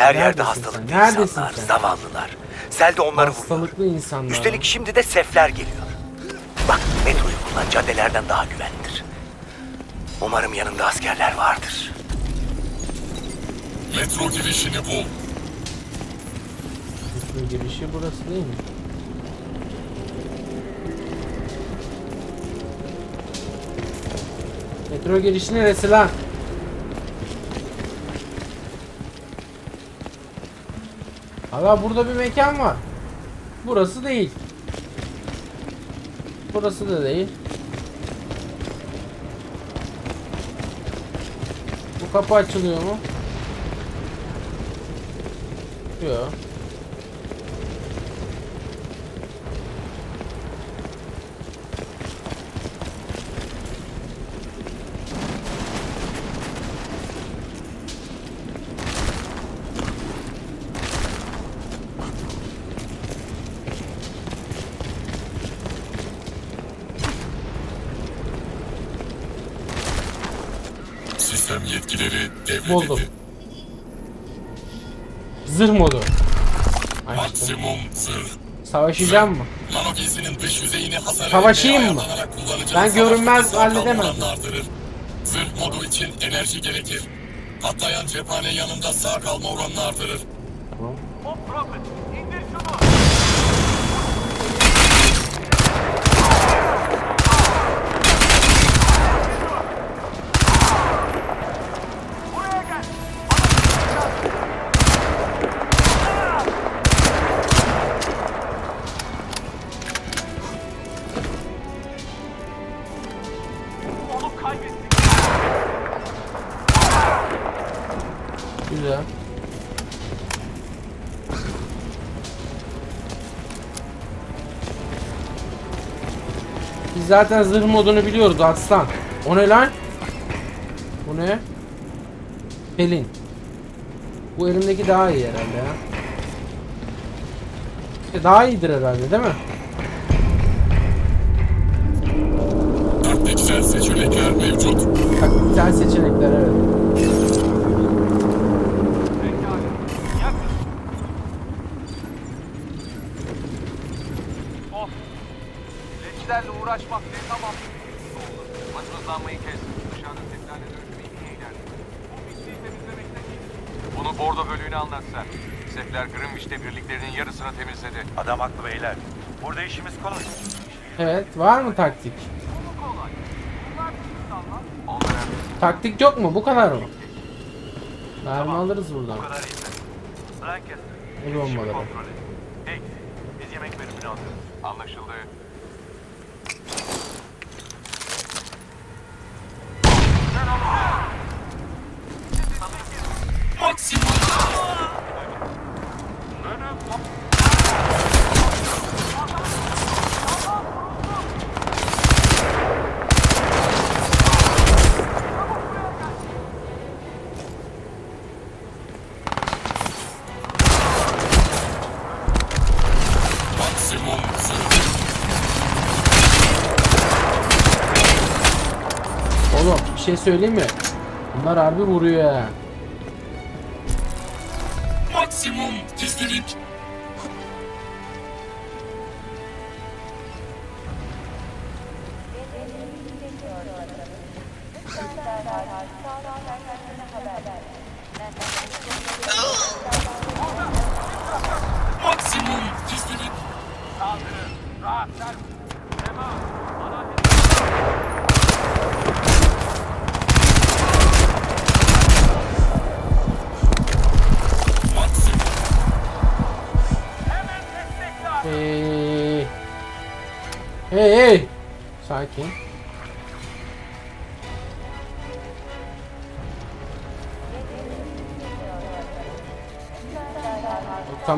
Her yerde hastalıklı sen? Neredesin insanlar, sen? zavallılar. Sel de onları vuruyor. Hastalıklı insanlar. Üstelik şimdi de sefler geliyor. Bak metroyu kullan caddelerden daha güvenlidir. Umarım yanında askerler vardır. Metro girişini bul. Metro girişi burası değil mi? Metro girişi neresi lan? Hala burada bir mekan var. Burası değil. Burası da değil. Bu kapı açılıyor mu? Yok. Yetkileri devredildi. Buldum. Zırh modu. Açtım. Maksimum zırh. Savaşacağım mı? Nanofizinin dış yüzeyini hasar Savaşayım mı? Ben görünmez halledemem. Zırh modu için enerji gerekir. Patlayan cephane yanında sağ kalma oranını artırır. Güzel. Biz zaten zırh modunu biliyoruz aslan. O ne lan? Bu ne? Pelin. Bu elimdeki daha iyi herhalde ya. İşte daha iyidir herhalde değil mi? Haklı beyler. Burada işimiz kolay. Evet var mı taktik? Taktik yok mu? Bu kadar mı? Mermi alırız buradan. Bu kadar. Lancaster. Ne işimi bombaları? biz yemek bölümünü alıyoruz. anlaşıldı. Şey söyleyeyim mi? Bunlar harbi vuruyor ha. Maksimum gizlilik.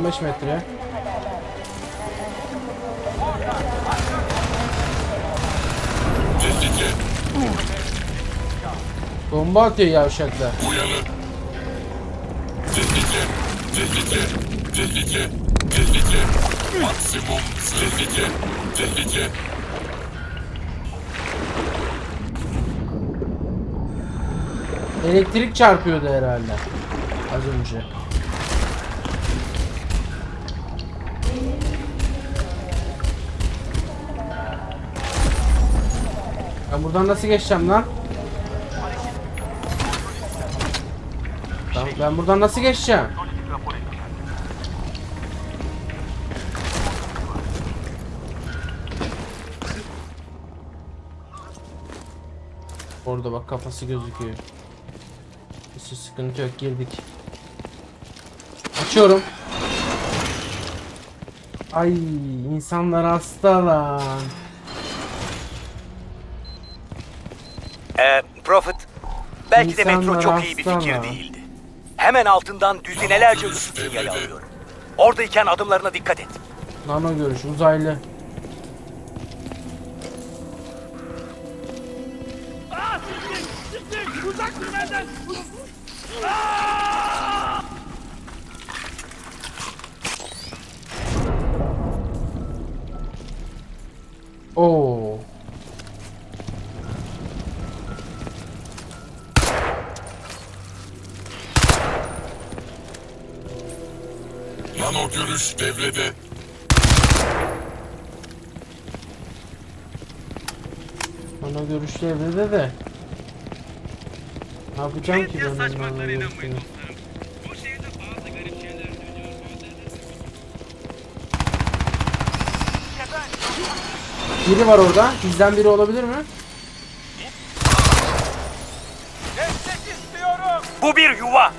95 metre. Tehlike. Bomba atıyor yavşaklar. Uyanın. Tehlike. Tehlike. Tehlike. Tehlike. Maksimum tehlike. Tehlike. Elektrik çarpıyordu herhalde. Az önce. Ben buradan nasıl geçeceğim lan? Ben, ben buradan nasıl geçeceğim? Orada bak kafası gözüküyor. Hiç sıkıntı yok girdik. Açıyorum. Ay insanlar hasta lan. Ee, Prophet, belki de metro çok iyi bir fikir mı? değildi. Hemen altından düzinelerce ısı sinyali alıyor. Oradayken adımlarına dikkat et. Nano görüş uzaylı. Oo. Görüş devrede. Nano görüşlü evrede de. Ne yapacağım ki ben onun nano görüşünü? Biri var orada. Bizden biri olabilir mi? Destek istiyorum. Bu bir yuva.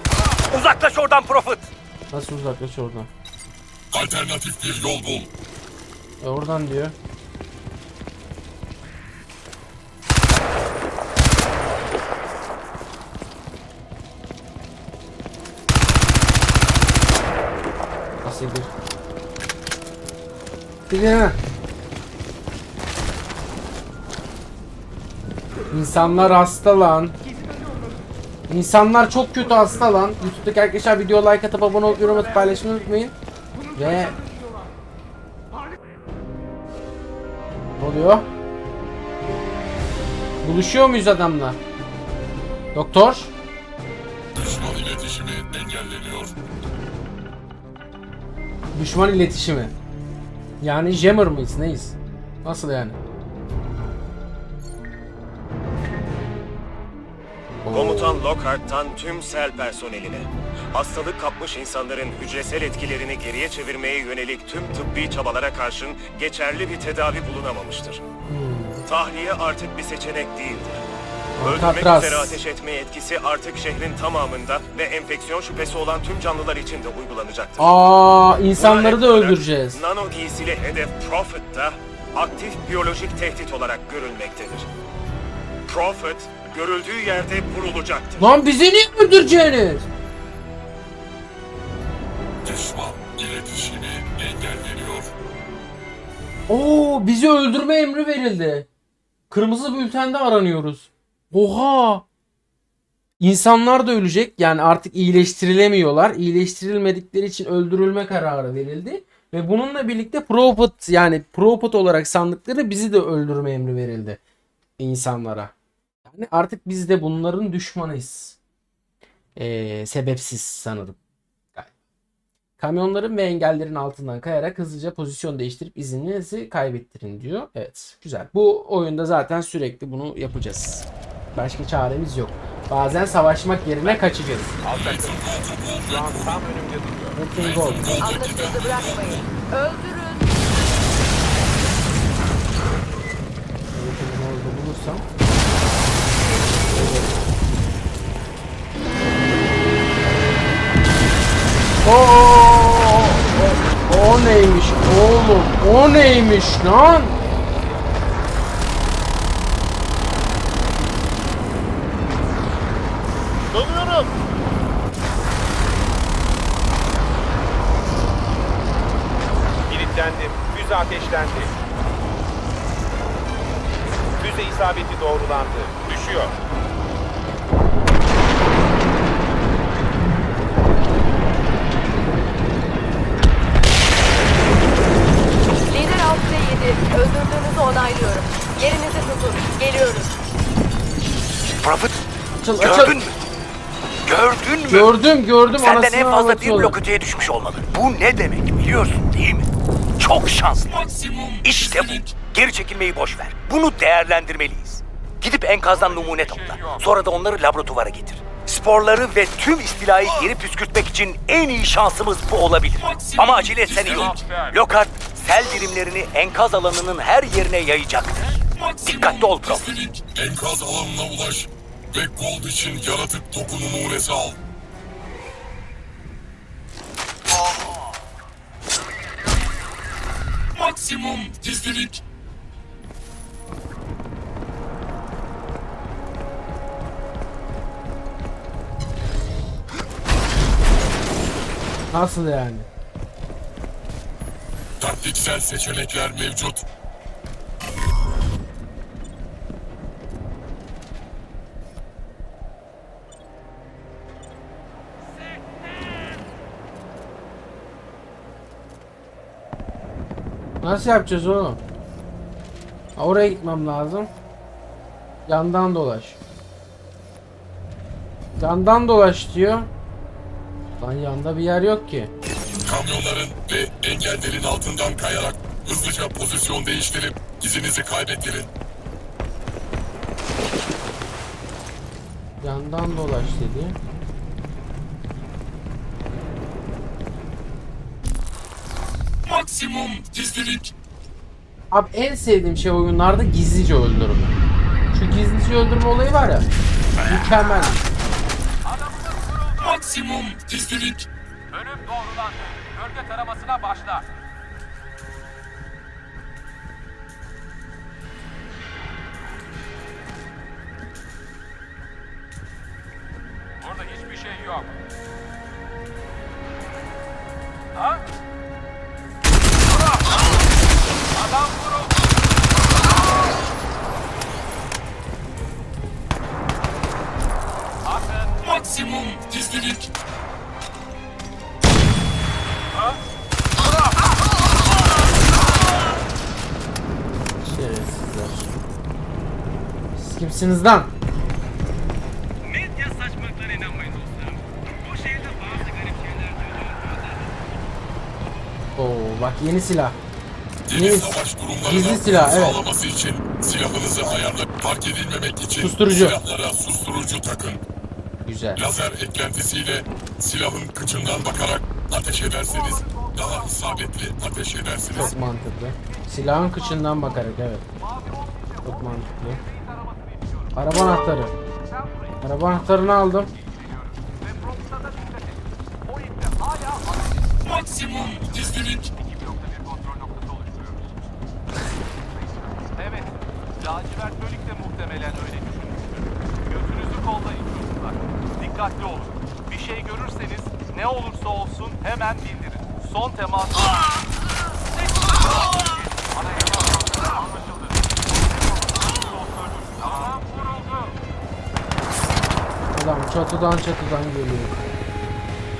Uzaklaş oradan Prophet. Nasıl uzaklaş oradan? Alternatif bir yol bul. E oradan diyor. Nasıl gir? Gir İnsanlar hasta lan. İnsanlar çok kötü hasta lan. YouTube'daki arkadaşlar video like atıp abone olup yorum atıp paylaşmayı unutmayın. Ve Ne oluyor? Buluşuyor muyuz adamla? Doktor? Düşman iletişimi engelleniyor. Düşman iletişimi. Yani jammer mıyız? Neyiz? Nasıl yani? Komutan Lockhart'tan tüm sel personeline. Hastalık kapmış insanların hücresel etkilerini geriye çevirmeye yönelik tüm tıbbi çabalara karşın geçerli bir tedavi bulunamamıştır. Tahliye artık bir seçenek değildir. Öldürmek üzere ateş etme etkisi artık şehrin tamamında ve enfeksiyon şüphesi olan tüm canlılar için de uygulanacaktır. Aa, insanları da öldüreceğiz. Nano giysili hedef Prophet da aktif biyolojik tehdit olarak görülmektedir. Prophet görüldüğü yerde vurulacaktır. Lan bizi niye öldüreceksiniz? Düşman iletişimi engelleniyor. Oo, bizi öldürme emri verildi. Kırmızı bültende aranıyoruz. Oha! İnsanlar da ölecek. Yani artık iyileştirilemiyorlar. İyileştirilmedikleri için öldürülme kararı verildi. Ve bununla birlikte Prophet yani Prophet olarak sandıkları bizi de öldürme emri verildi insanlara. Yani artık biz de bunların düşmanıyız. Ee, sebepsiz sanırım. Kamyonların ve engellerin altından kayarak hızlıca pozisyon değiştirip izinizi kaybettirin diyor. Evet güzel. Bu oyunda zaten sürekli bunu yapacağız. Başka çaremiz yok. Bazen savaşmak yerine kaçacağız. Şu an tam önümde duruyor. Gold. Anlaşıldı bırakmayın. Öldürün. Bunu Oo, o, o neymiş oğlum? O neymiş lan? Dalıyorum. Kilitlendim. Füze ateşlendi. Füze isabeti doğrulandı. Düşüyor. Onaylıyorum. Yerinizi tutun. Geliyoruz. Prophet, Açıl açıl. gördün mü? Gördün mü? Gördüm gördüm Senden anasını en fazla bir ağlatıyorlar. düşmüş olmalı. Bu ne demek biliyorsun değil mi? Çok şanslı. İşte bu. Geri çekilmeyi boş ver. Bunu değerlendirmeliyiz. Gidip enkazdan numune topla. Sonra da onları laboratuvara getir. Sporları ve tüm istilayı geri püskürtmek için en iyi şansımız bu olabilir. Ama acele etsen iyi olur. Lockhart, sel birimlerini enkaz alanının her yerine yayacaktır. Dikkatli ol Prof. Enkaz alanına ulaş ve Gold için yaratık doku numunesi al. Maksimum gizlilik. Nasıl yani? Taktiksel seçenekler mevcut. Nasıl yapacağız oğlum? Ha, oraya gitmem lazım. Yandan dolaş. Yandan dolaş diyor. Lan yanda bir yer yok ki. Kamyonların ve engellerin altından kayarak hızlıca pozisyon değiştirip izinizi kaybettirin. Yandan dolaş dedi. Maksimum gizlilik. Abi en sevdiğim şey oyunlarda gizlice öldürme. Şu gizlice öldürme olayı var ya. Mükemmel. Maksimum gizlilik. Önüm doğrulandı. Bölge taramasına başla. Burada hiçbir şey yok. Ha? Adam vuruldu. Maksimum gizlilik. Kimsiniz lan? Medya saçmalıklarına inanmayın dostlarım. Bu şehirde bazı garip şeyler dönüyor. Oo bak yeni silah. Yeni savaş durumlarına gizli silah, evet. sağlaması için silahınızı ayarlayıp fark edilmemek için Susturucu. silahlara susturucu takın. Güzel. Lazer eklentisiyle silahın kıçından bakarak ateş ederseniz daha isabetli ateş edersiniz. Çok mantıklı. Silahın kıçından bakarak evet. Çok mantıklı. Araba anahtarı. Araba anahtarını aldım. Maksimum gizlilik. Evet. Lacivert bölük de muhtemelen öyle düşünmüştür. Gözünüzü kollayın çocuklar. Dikkatli olun. Bir şey görürseniz ne olursa olsun hemen bildirin. Son temas. Adam çatıdan çatıdan geliyor.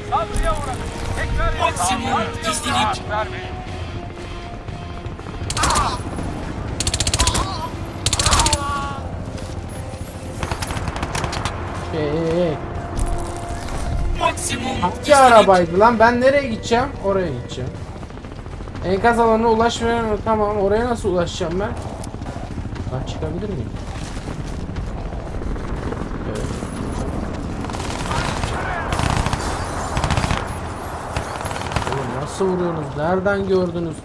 Saldırıya uğradı. Tekrar Maksimum gizlilik. Şey, Maksimum hangi arabaydı lan? Ben nereye gideceğim? Oraya gideceğim. Enkaz alanına ulaşmaya tamam. Oraya nasıl ulaşacağım ben? Ben çıkabilir miyim? Evet. Oğlum nasıl vuruyorsunuz? Nereden gördünüz?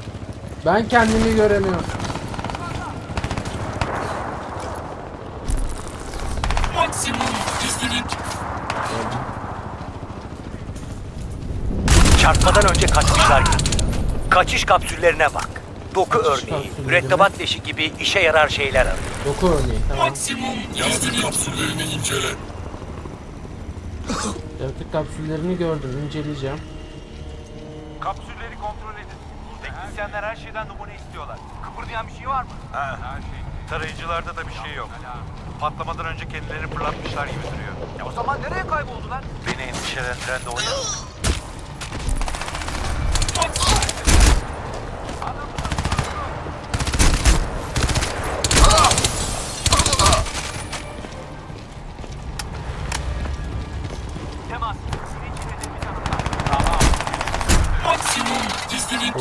Ben kendimi göremiyorum. Maksimum gizlilik. Çarpmadan önce kaçmışlar görünüyor. Kaçış kapsüllerine bak. Doku örneği, kapsülleri mürettebat leşi gibi işe yarar şeyler arıyor. Doku örneği tamam. Maksimum gizlilik. kapsüllerini incele. Yaratık kapsüllerini gördüm. inceleyeceğim. Teknisyenler her şeyden numune istiyorlar. Kıpırdayan bir şey var mı? He. Her şey. Tarayıcılarda da bir şey yok. Patlamadan önce kendilerini fırlatmışlar gibi duruyor. Ya o zaman nereye kayboldular? Beni endişelendiren de o ya. Temas. Sinir kilidi bir tanımlar. Tamam. Maksimum gizlilik.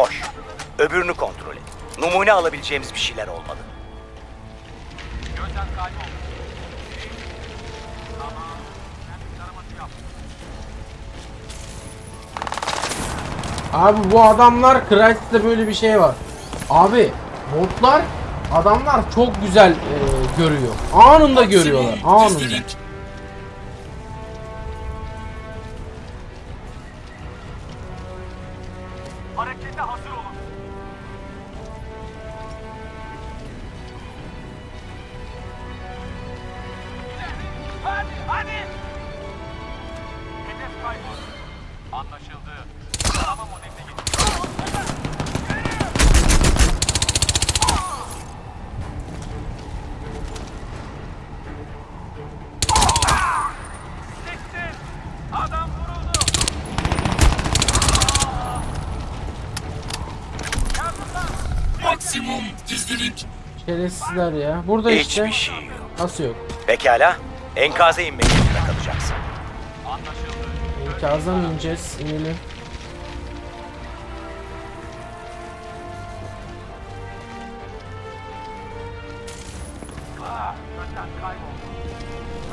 Boş. Öbürünü kontrol et. Numune alabileceğimiz bir şeyler olmalı. Gözden kayboldu. Tamam. Sen bir taraması yap. Abi bu adamlar Crysis'te böyle bir şey var. Abi botlar adamlar çok güzel e, görüyor. Anında görüyorlar. Anında. Şerefsizler ya. Burada işte. Hiçbir şey yok. Nasıl yok? Pekala. Enkaza inmek zorunda kalacaksın. Mı ineceğiz? İnelim.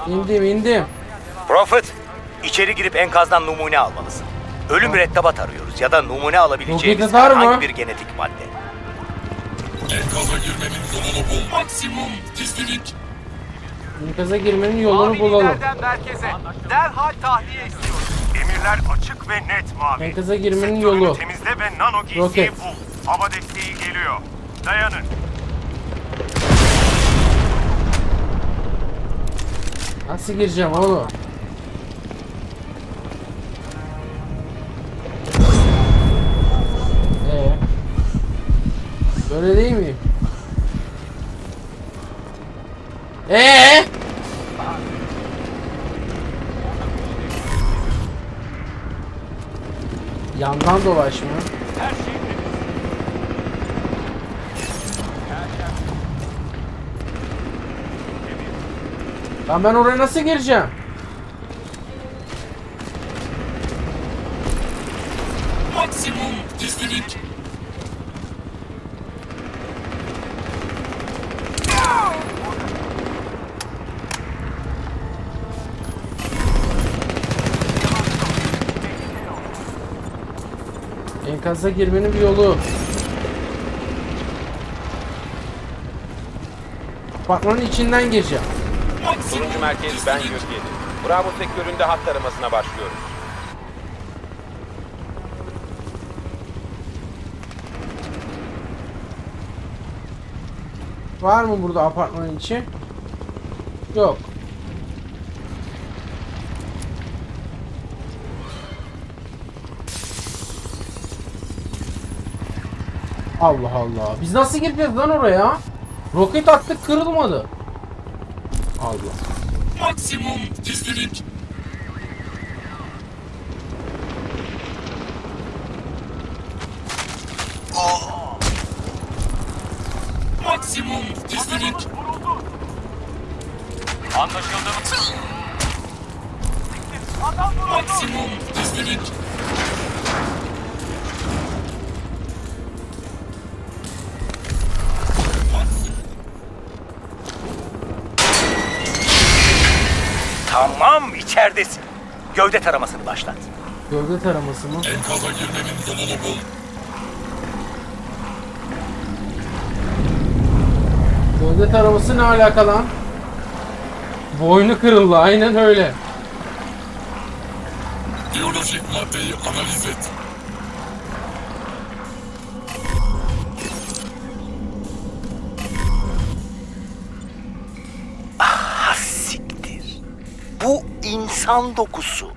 İndim indim. Prophet, içeri girip enkazdan numune almalısın. Ölü mürettebat arıyoruz ya da numune alabileceğimiz Roket atar mı? herhangi bir genetik madde. Enkaza girmenin yolunu bul. Maksimum gizlilik. İnkaza girmenin yolunu bulalım. liderden merkeze. Derhal tahliye istiyoruz. Emirler açık ve net mavi. Enkaza girmenin Sektörünü yolu. Temizle ve nano giysiyi Roket. bul. Hava desteği geliyor. Dayanın. Nasıl gireceğim oğlum? Böyle değil miyim? Ee? Yandan dolaşma. Lan ben oraya nasıl gireceğim? Enkaza girmenin bir yolu. Apartmanın içinden gireceğim. Turuncu merkez ben Gökyedi. Bravo sektöründe hat aramasına başlıyoruz. Var mı burada apartmanın içi? Yok. Allah Allah. Biz nasıl gireceğiz lan oraya? Roket attık kırılmadı. Allah. Maksimum gizlilik. Maksimum gizlilik. Anlaşıldı. Maksimum gizlilik. İçeridesin. Gövde taramasını başlat. Gövde taraması mı? Enkaza girmenin yolunu bul. Gövde taraması ne alaka lan? Boynu kırıldı aynen öyle. Biyolojik maddeyi analiz et. İnsan dokusu.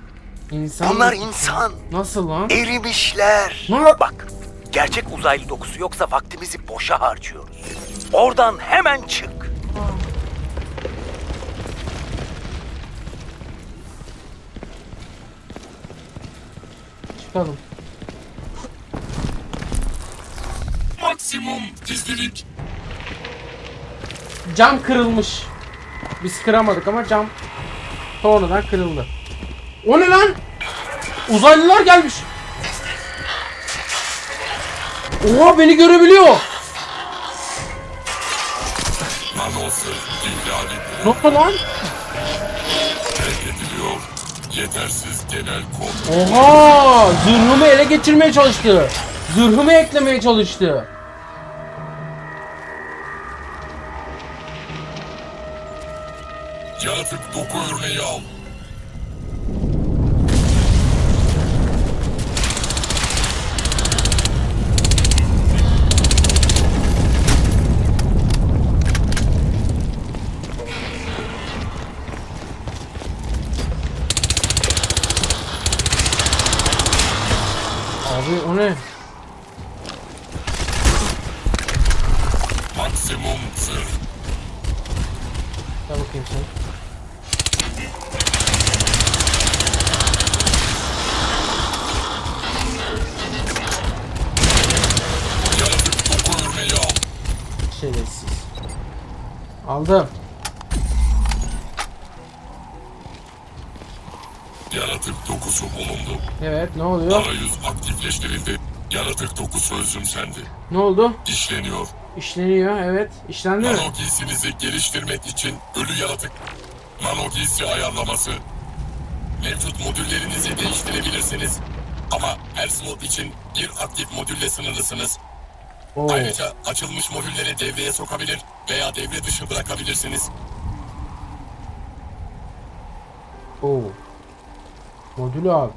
İnsan Bunlar insan. Nasıl lan? Erimişler. Ne? Bak, gerçek uzaylı dokusu yoksa vaktimizi boşa harcıyoruz. Oradan hemen çık. Çıkalım. Maksimum gizlilik. Cam kırılmış. Biz kıramadık ama cam Sonradan kırıldı. O ne lan? Uzaylılar gelmiş. Oha beni görebiliyor. Ne lan? Yetersiz genel kod. Oha! Zırhımı ele geçirmeye çalıştı. Zırhımı eklemeye çalıştı. Aldım. Yaratık dokusu bulundu. Evet ne oluyor? Arayüz aktifleştirildi. Yaratık dokusu özümsendi. Ne oldu? İşleniyor. İşleniyor evet. İşlendi mi? Nano giysinizi geliştirmek için ölü yaratık. Nano giysi ayarlaması. Mevcut modüllerinizi değiştirebilirsiniz. Ama her slot için bir aktif modülle sınırlısınız. Oo. Ayrıca açılmış modülleri devreye sokabilir veya devre dışı bırakabilirsiniz. Oo. Modülü al.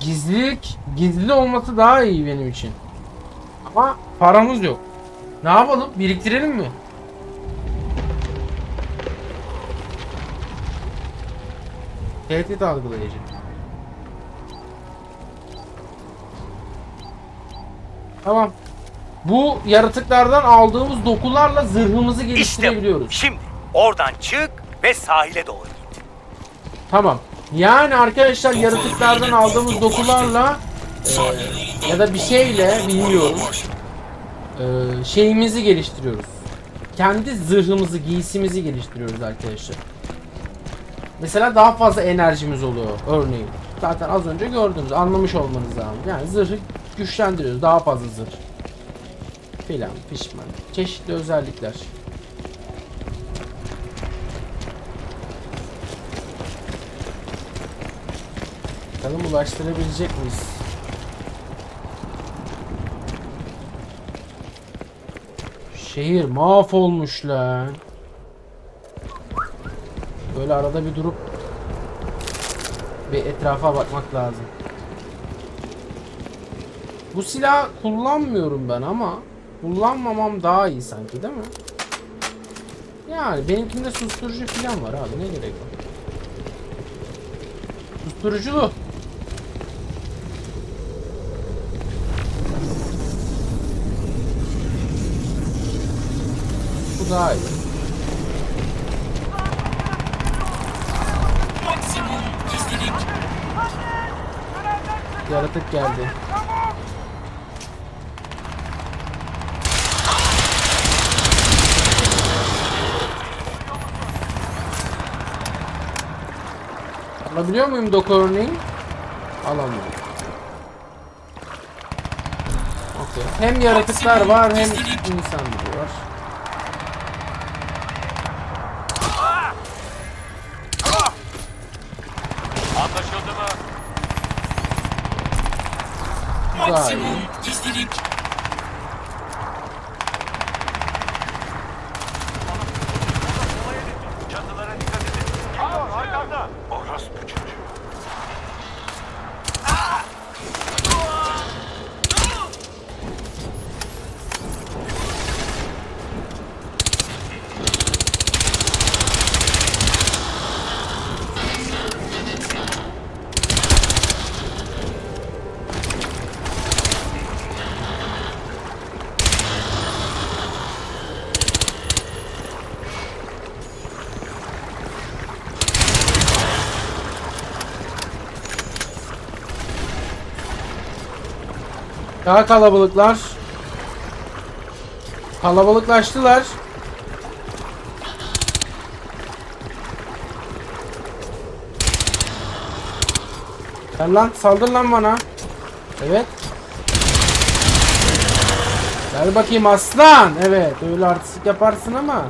Gizlilik, gizli olması daha iyi benim için. Ama paramız yok. Ne yapalım? Biriktirelim mi? Tehdit algılayıcı. Tamam. Bu yaratıklardan aldığımız dokularla zırhımızı İşte geliştirebiliyoruz. Şimdi oradan çık ve sahile doğru git. Tamam. Yani arkadaşlar yaratıklardan aldığımız dokularla yolunda ya da bir şeyle, bilmiyorum. e, şeyimizi geliştiriyoruz. Kendi zırhımızı, giysimizi geliştiriyoruz arkadaşlar. Mesela daha fazla enerjimiz oluyor örneğin. Zaten az önce gördünüz, anlamış olmanız lazım. Yani zırhı güçlendiriyoruz, daha fazla zırh. Filan, pişman. Çeşitli özellikler. Bakalım ulaştırabilecek miyiz? Şehir mahvolmuş lan. Böyle arada bir durup bir etrafa bakmak lazım. Bu silah kullanmıyorum ben ama kullanmamam daha iyi sanki değil mi? Yani benimkinde susturucu falan var abi ne gerek var? Susturuculu. Bu daha iyi. Yaratık geldi. Alabiliyor muyum doku? Alamıyorum. Okey. Hem yaratıklar var hem insan var. Bu Daha kalabalıklar. Kalabalıklaştılar. Gel lan saldır lan bana. Evet. Gel bakayım aslan. Evet öyle artistik yaparsın ama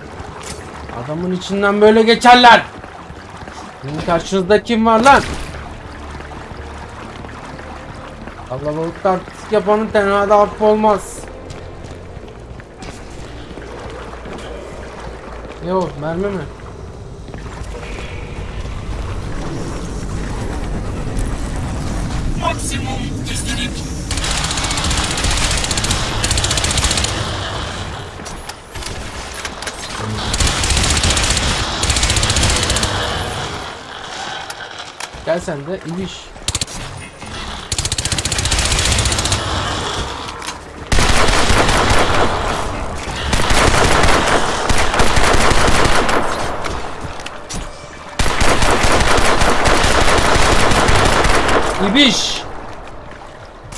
adamın içinden böyle geçerler. Şimdi karşınızda kim var lan? Kalabalıkta artistik yapanın tenhada affı olmaz. Yo mermi mi? Maksimum gizlilik. Gel sen de ibiş. İbiş.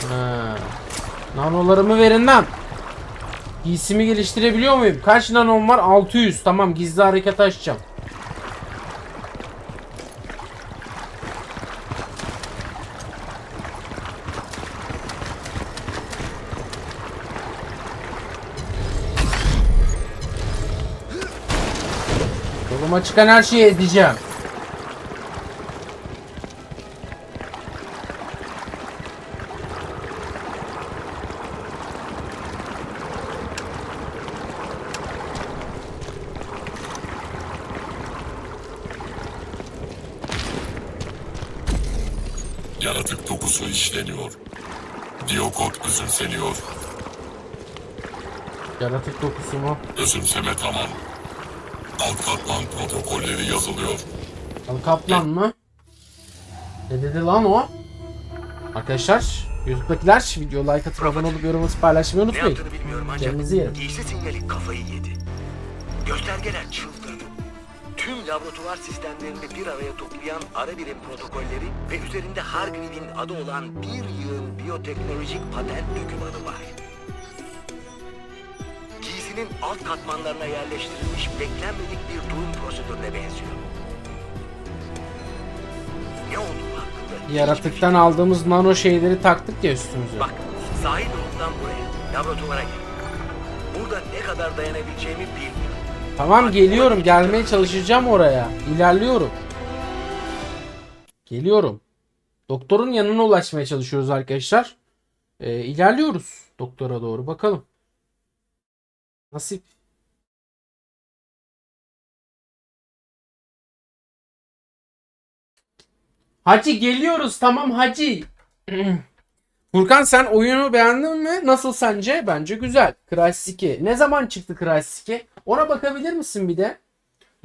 Ha. Nanolarımı verin lan. Giysimi geliştirebiliyor muyum? Kaç nanom var? 600. Tamam gizli hareket açacağım. Yoluma çıkan her şeyi edeceğim. Kaplan mı? Ne dedi lan o? Arkadaşlar YouTube'dakiler video like atıp abone olup yorumunuzu paylaşmayı Ne unutmayın. yaptığını bilmiyorum ancak Kendinize giysi sinyali kafayı yedi. Göstergeler çıldırdı. Tüm laboratuvar sistemlerini bir araya toplayan ara birim protokolleri ve üzerinde Hargreave'in adı olan bir yığın biyoteknolojik patent dokümanı var. Giysinin alt katmanlarına yerleştirilmiş beklenmedik bir durum prosedürüne benziyor. Ne olduğu hakkında hiçbir Yaratıktan aldığımız nano şeyleri taktık ya üstümüze. Bak sahil yolundan buraya, laboratuvara gel. Burada ne kadar dayanabileceğimi bilmiyorum. Tamam geliyorum. Gelmeye çalışacağım oraya. İlerliyorum. Geliyorum. Doktorun yanına ulaşmaya çalışıyoruz arkadaşlar. Ee, ilerliyoruz doktora doğru. Bakalım. Nasip. Hacı geliyoruz. Tamam Hacı. Furkan sen oyunu beğendin mi? Nasıl sence? Bence güzel. Crysis 2. Ne zaman çıktı Crysis 2? Ona bakabilir misin bir de?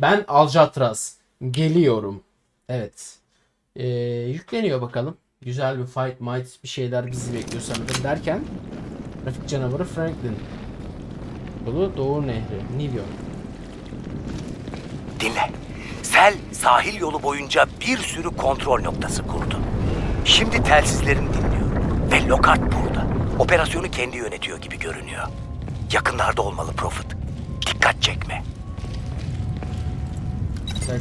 Ben Alcatraz. Geliyorum. Evet. Ee, yükleniyor bakalım. Güzel bir fight might bir şeyler bizi bekliyor sanırım derken. Trafik canavarı Franklin. Yolu Doğu Nehri. New. Dinle. Sel sahil yolu boyunca bir sürü kontrol noktası kurdu. Şimdi telsizlerini dinliyor. Ve Lockhart burada. Operasyonu kendi yönetiyor gibi görünüyor. Yakınlarda olmalı Prophet. Dikkat çekme. Falan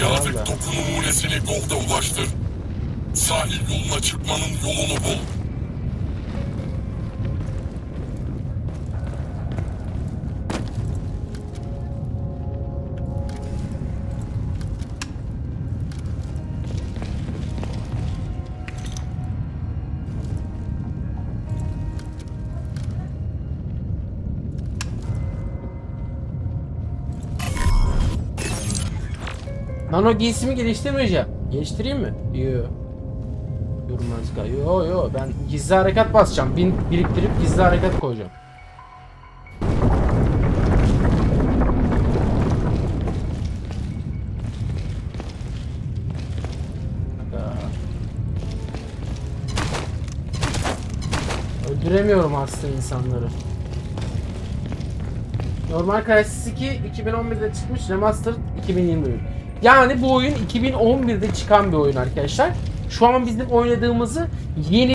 Yaratık da. doku numunesini Gold'a ulaştır. Sahil yoluna çıkmanın yolunu bul. Nano giysimi geliştirmeyeceğim. Geliştireyim mi? Yo. Yorumlarınızı Yo yo ben gizli harekat basacağım. Bin biriktirip gizli harekat koyacağım. Öldüremiyorum hasta insanları. Normal Crysis 2 2011'de çıkmış, Remastered 2021. Yani bu oyun 2011'de çıkan bir oyun arkadaşlar. Şu an bizim oynadığımızı yeni